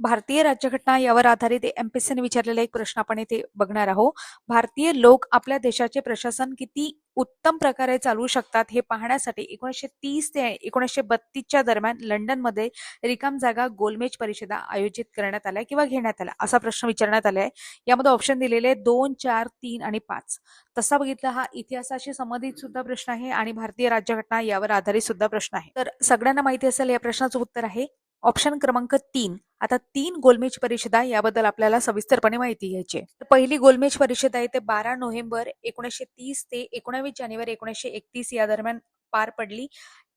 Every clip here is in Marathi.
भारतीय राज्यघटना यावर आधारित एमपीसीने विचारलेला एक प्रश्न आपण इथे बघणार आहोत. भारतीय लोक आपल्या देशाचे प्रशासन किती उत्तम प्रकारे चालवू शकतात हे पाहण्यासाठी एकोणीसशे तीस ते एकोणीसशे बत्तीसच्या दरम्यान लंडनमध्ये रिकाम जागा गोलमेज परिषदा आयोजित करण्यात आल्या किंवा घेण्यात आल्या असा प्रश्न विचारण्यात आला आहे यामध्ये ऑप्शन दिलेले दोन चार तीन आणि पाच. तसा बघितला हा इतिहासाशी संबंधित सुद्धा प्रश्न आहे आणि भारतीय राज्यघटना यावर आधारित सुद्धा प्रश्न आहे. तर सगळ्यांना माहिती असेल या प्रश्नाचं उत्तर आहे. ऑप्शन क्रमांक तीन. आता तीन गोलमेज परिषदा याबद्दल आपल्याला सविस्तरपणे माहिती घ्यायची तर पहिली गोलमेज परिषद आहे ते बारा नोव्हेंबर एकोणीसशे तीस ते एकोणावीस जानेवारी एकोणीसशे एकतीस या दरम्यान पार पडली.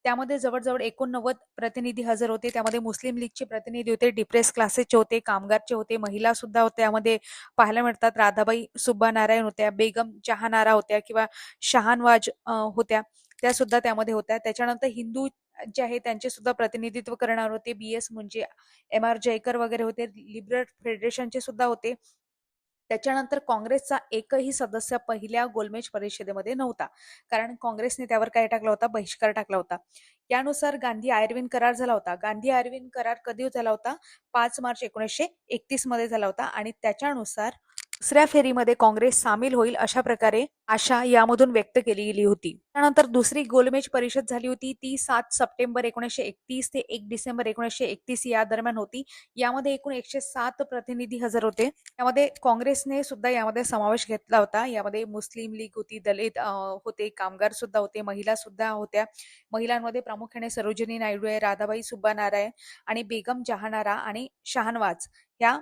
त्यामध्ये जवळजवळ एकोणनव्वद प्रतिनिधी हजर होते. त्यामध्ये मुस्लिम लीगचे प्रतिनिधी होते डिप्रेस क्लासेसचे होते कामगारचे होते महिला सुद्धा होत्या. त्यामध्ये पाहायला मिळतात राधाबाई सुब्बा नारायण होत्या बेगम जहानारा होत्या किंवा शहानवाज होत्या. त्या सुद्धा त्यामध्ये होत्या. त्याच्यानंतर हिंदू जे आहे त्यांचे सुद्धा प्रतिनिधित्व करणार होते. बी एस म्हणजे एम आर जयकर वगैरे होते. लिबरल फेडरेशनचे सुद्धा होते. त्याच्यानंतर काँग्रेसचा एकही सदस्य पहिल्या गोलमेज परिषदेमध्ये नव्हता. कारण काँग्रेसने त्यावर काय टाकला होता? बहिष्कार टाकला होता. यानुसार गांधी आयर्विन करार झाला होता. गांधी आयर्विन करार कधी झाला होता? पाच मार्च एकोणीसशे एकतीसमध्ये झाला होता. आणि त्याच्यानुसार दुसऱ्या फेरीमध्ये काँग्रेस सामील होईल अशा प्रकारे आशा यामधून व्यक्त केली गेली होती. त्यानंतर दुसरी गोलमेज परिषद झाली होती. ती सात सप्टेंबर एकोणीसशे एकतीस ते एक डिसेंबर एकोणीसशे एकतीस या दरम्यान होती. यामध्ये एकूण एकशे सात प्रतिनिधी हजर होते. यामध्ये काँग्रेसने सुद्धा यामध्ये समावेश घेतला होता. यामध्ये मुस्लिम लीग होती दलित होते कामगार सुद्धा होते महिला सुद्धा होत्या. महिलांमध्ये प्रामुख्याने सरोजिनी नायडू आहे राधाबाई सुब्बा नारायण आणि बेगम जहानारा आणि शहानवाज या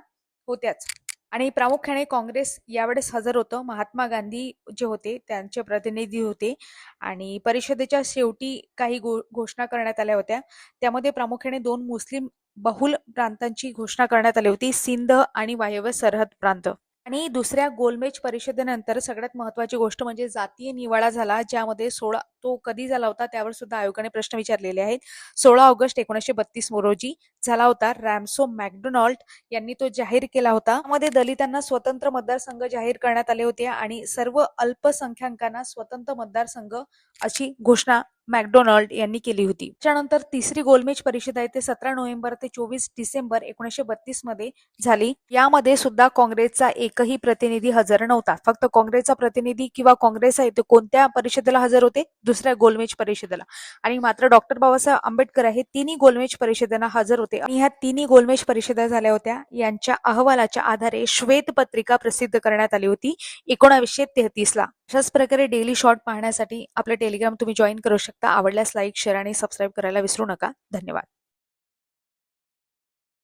होत्याच. आणि प्रामुख्याने काँग्रेस यावेळेस हजर होतं. महात्मा गांधी जे होते त्यांचे प्रतिनिधी होते आणि परिषदेच्या शेवटी काही घो घोषणा करण्यात आल्या होत्या. त्यामध्ये प्रामुख्याने दोन मुस्लिम बहुल प्रांतांची घोषणा करण्यात आली होती. सिंध आणि वायव्य सरहद प्रांत. आणि दुसऱ्या गोलमेज परिषदेनंतर सगळ्यात महत्वाची गोष्ट म्हणजे जातीय निवाडा झाला ज्यामध्ये सोळा तो कधी झाला होता त्यावर सुद्धा आयोगाने प्रश्न विचारलेले आहेत. सोळा ऑगस्ट एकोणीसशे बत्तीस रोजी झाला होता रॅमसो मॅकडोनाल्ड यांनी तो जाहीर केला होता. त्यामध्ये दलितांना स्वतंत्र मतदारसंघ जाहीर करण्यात आले होते आणि सर्व अल्पसंख्याकांना स्वतंत्र मतदारसंघ अशी घोषणा मॅकडोनाल्ड यांनी केली होती. त्यानंतर तिसरी गोलमेज परिषद आहे ते सतरा नोव्हेंबर ते चोवीस डिसेंबर एकोणीसशे बत्तीसमध्ये झाली. यामध्ये सुद्धा काँग्रेसचा एकही प्रतिनिधी हजर नव्हता. फक्त काँग्रेसचा प्रतिनिधी किंवा काँग्रेस आहे ते कोणत्या परिषदेला हजर होते? दुसऱ्या गोलमेज परिषदेला. आणि मात्र डॉक्टर बाबासाहेब आंबेडकर हे तिन्ही गोलमेज परिषदेला हजर होते. आणि ह्या तिन्ही गोलमेज परिषदा झाल्या होत्या. यांच्या अहवालाच्या आधारे श्वेत पत्रिका प्रसिद्ध करण्यात आली होती एकोणावीसशे तेहतीस ला अशाच प्रकारे डेली शॉर्ट पाहण्यासाठी आपलं टेलिग्राम तुम्ही जॉईन करू शकता. आवडल्यास लाईक शेअर आणि सबस्क्राईब करायला विसरू नका. धन्यवाद.